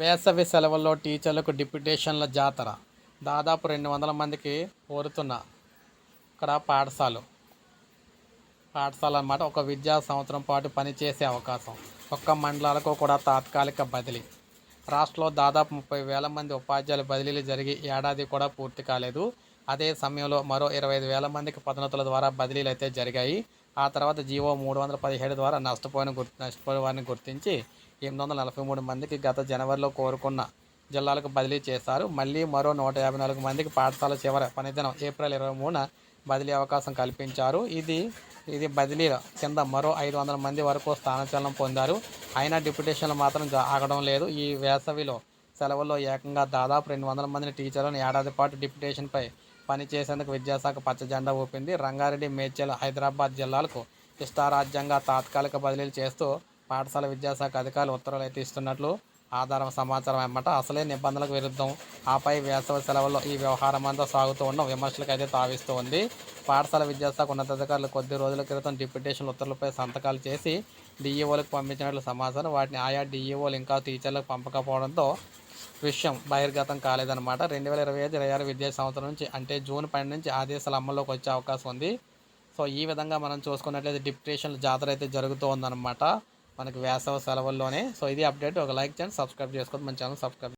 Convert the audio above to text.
వేసవి సెలవుల్లో టీచర్లకు డిప్యుటేషన్ల జాతర. దాదాపు రెండు వందల మందికి కోరుతున్న ఇక్కడ పాఠశాల. పాఠశాల అన్నమాట ఒక విద్యా సంవత్సరం పాటు పనిచేసే అవకాశం. ఒక్క మండలాలకు కూడా తాత్కాలిక బదిలీ. రాష్ట్రంలో దాదాపు ముప్పై వేల మంది ఉపాధ్యాయులు బదిలీలు జరిగి ఏడాది కూడా పూర్తి కాలేదు. అదే సమయంలో మరో ఇరవై ఐదు వేల మందికి పదోన్నతుల ద్వారా బదిలీలు అయితే జరిగాయి. ఆ తర్వాత జీవో మూడు వందల పదిహేడు ద్వారా నష్టపోయిన గుర్తు నష్టపోయిన వారిని గుర్తించి ఎనిమిది వందల నలభై మూడు మందికి గత జనవరిలో కోరుకున్న జిల్లాలకు బదిలీ చేశారు. మళ్ళీ మరో నూట యాభై నాలుగు మందికి పాఠశాల చివరి పనిదినం ఏప్రిల్ ఇరవై మూడున బదిలీ అవకాశం కల్పించారు. ఇది ఇది బదిలీ కింద మరో ఐదు వందల మంది వరకు స్థానచలనం పొందారు. అయినా డిప్యుటేషన్లు మాత్రం ఆగడం లేదు. ఈ వేసవిలో సెలవుల్లో ఏకంగా దాదాపు రెండు వందల మందిని టీచర్లను ఏడాది పాటు డిప్యుటేషన్పై పనిచేసేందుకు విద్యాశాఖ పచ్చజెండా ఊపింది. రంగారెడ్డి మేడ్చల్ హైదరాబాద్ జిల్లాలకు ఇష్టారాజ్యంగా తాత్కాలిక బదిలీలు చేస్తూ పాఠశాల విద్యాశాఖ అధికారులు ఉత్తర్వులు అయితే ఇస్తున్నట్లు ఆధారం సమాచారం అన్నమాట అసలే నిబంధనలకు విరుద్ధం. ఆపై వేసవి సెలవుల్లో ఈ వ్యవహారం అంతా సాగుతూ ఉన్న విమర్శలకు అయితే తావిస్తూ ఉంది. పాఠశాల విద్యాశాఖ ఉన్నతాధికారులు కొద్ది రోజుల క్రితం డిప్యుటేషన్ ఉత్తర్వులపై సంతకాలు చేసి డిఈఓలకు పంపించినట్లు సమాచారం. వాటిని ఆయా డిఈఓలు ఇంకా టీచర్లకు పంపకపోవడంతో విషయం బహిర్గతం కాలేదన్నమాట. రెండు వేల ఇరవై ఐదు ఇరవై ఆరు విద్యా సంవత్సరం నుంచి అంటే జూన్ పన్నెండు నుంచి ఆదేశాలు అమల్లోకి వచ్చే అవకాశం ఉంది. సో ఈ విధంగా మనం చూసుకున్నట్లయితే డిప్యుటేషన్ జాతర అయితే జరుగుతూ ఉందన్నమాట మనకి వేసవ సెలవుల్లోనే. సో ఇది అప్డేట్. ఒక లైక్ చేయండి సబ్స్క్రైబ్ చేసుకోండి. మన ఛానల్ సబ్స్క్రైబ్